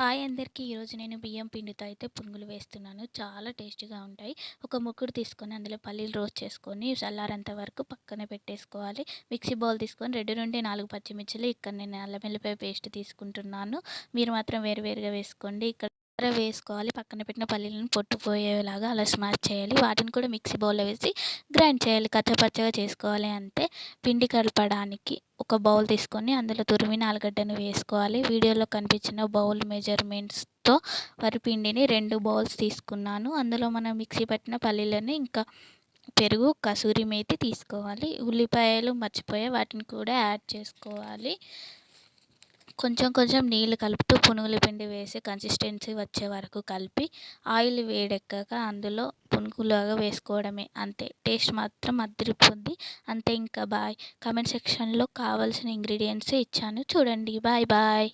Hi అందరికీ. ఈరోజు నేను బియ్యం పిండితో అయితే పునుగులు వేస్తున్నాను. చాలా టేస్టీగా ఉంటాయి. ఒక ముక్కుడు తీసుకొని అందులో పల్లీలు రోస్ట్ చేసుకొని చల్లారంత వరకు పక్కన పెట్టేసుకోవాలి. మిక్సీ బౌల్ తీసుకొని రెండు నుండి నాలుగు పచ్చిమిర్చిలు ఇక్కడ నేను అల్లం వెల్లిపాయ పేస్ట్ తీసుకుంటున్నాను. మీరు మాత్రం వేరువేరుగా వేసుకోండి. ఇక్కడ వేసుకోవాలి. పక్కన పెట్టిన పల్లీలను పొట్టుపోయేలాగా అలా స్మాష్ చేయాలి. వాటిని కూడా మిక్సీ బౌల్లో వేసి గ్రైండ్ చేయాలి. కచ్చపచ్చగా చేసుకోవాలి అంతే పిండి కలపడానికి ఒక బౌల్ తీసుకొని అందులో తురిమిన ఆలుగడ్డను వేసుకోవాలి. వీడియోలో కనిపించిన బౌల్ మెజర్మెంట్స్తో వరిపిండిని రెండు బౌల్స్ తీసుకున్నాను. అందులో మనం మిక్సీ పట్టిన పల్లీలను ఇంకా పెరుగు కసూరి మేతి తీసుకోవాలి. ఉల్లిపాయలు మర్చిపోయే వాటిని కూడా యాడ్ చేసుకోవాలి. కొంచెం కొంచెం నీళ్ళు కలుపుతూ పునుగుల పిండి వేసి కన్సిస్టెన్సీ వచ్చే వరకు కలిపి ఆయిల్ వేడెక్కాక అందులో పునుగులాగా వేసుకోవడమే అంతే. టేస్ట్ మాత్రం అదిరిపోద్ది అంతే ఇంకా బాయ్. కామెంట్ సెక్షన్లో కావాల్సిన ఇంగ్రీడియంట్స్ ఇచ్చాను. చూడండి. Bye bye.